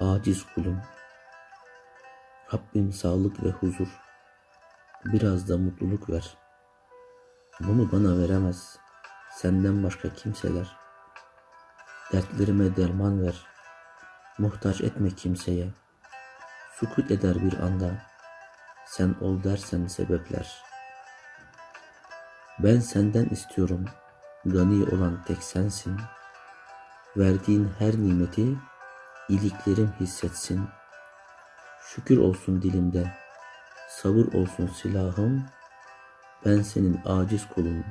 Aciz kulum. Rabbim sağlık ve huzur. Biraz da mutluluk ver. Bunu bana veremez. Senden başka kimseler. Dertlerime derman ver. Muhtaç etme kimseye. Sukut eder bir anda. Sen ol dersen sebepler. Ben senden istiyorum. Gani olan tek sensin. Verdiğin her nimeti iliklerim hissetsin. Şükür olsun dilimde, sabır olsun silahım. Ben senin aciz kulun,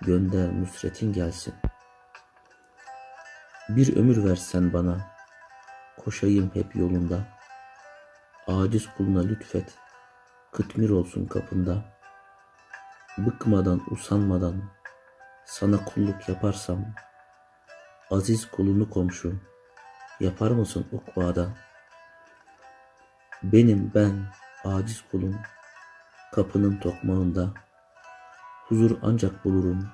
gönder nusretin gelsin. Bir ömür versen bana, koşayım hep yolunda. Aciz kuluna lütfet, kıtmir olsun kapında. Bıkmadan, usanmadan sana kulluk yaparsam, aziz kulunu komşu, yapar mısın ukbada? Benim ben aciz kulum, kapının tokmağında, huzur ancak bulurum,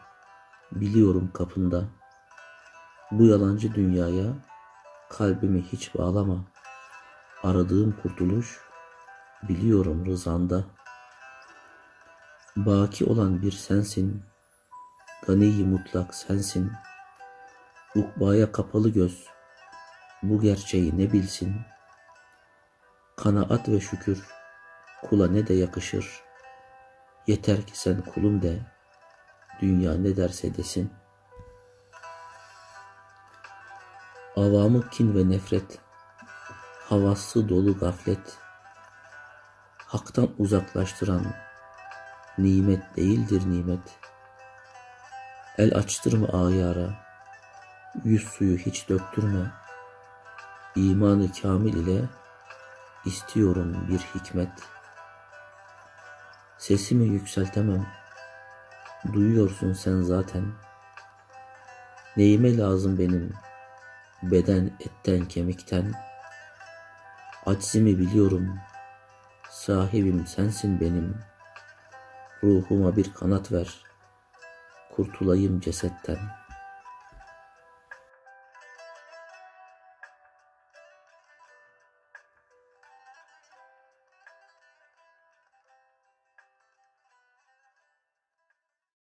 biliyorum kapında. Bu yalancı dünyaya kalbimi hiç bağlama, aradığım kurtuluş, biliyorum rızanda. Baki olan bir sensin, gani mutlak sensin, ukbaya kapalı göz, bu gerçeği ne bilsin? Kanaat ve şükür kula ne de yakışır. Yeter ki sen kulum de, dünya ne derse desin. Avamı kin ve nefret, havası dolu gaflet, haktan uzaklaştıran nimet değildir nimet. El açtırma ayara, yüz suyu hiç döktürme. İmanı kamil ile istiyorum bir hikmet. Sesimi yükseltemem. Duyuyorsun sen zaten. Neyime lazım benim? Beden etten kemikten. Aczimi biliyorum. Sahibim sensin benim. Ruhuma bir kanat ver. Kurtulayım cesetten.''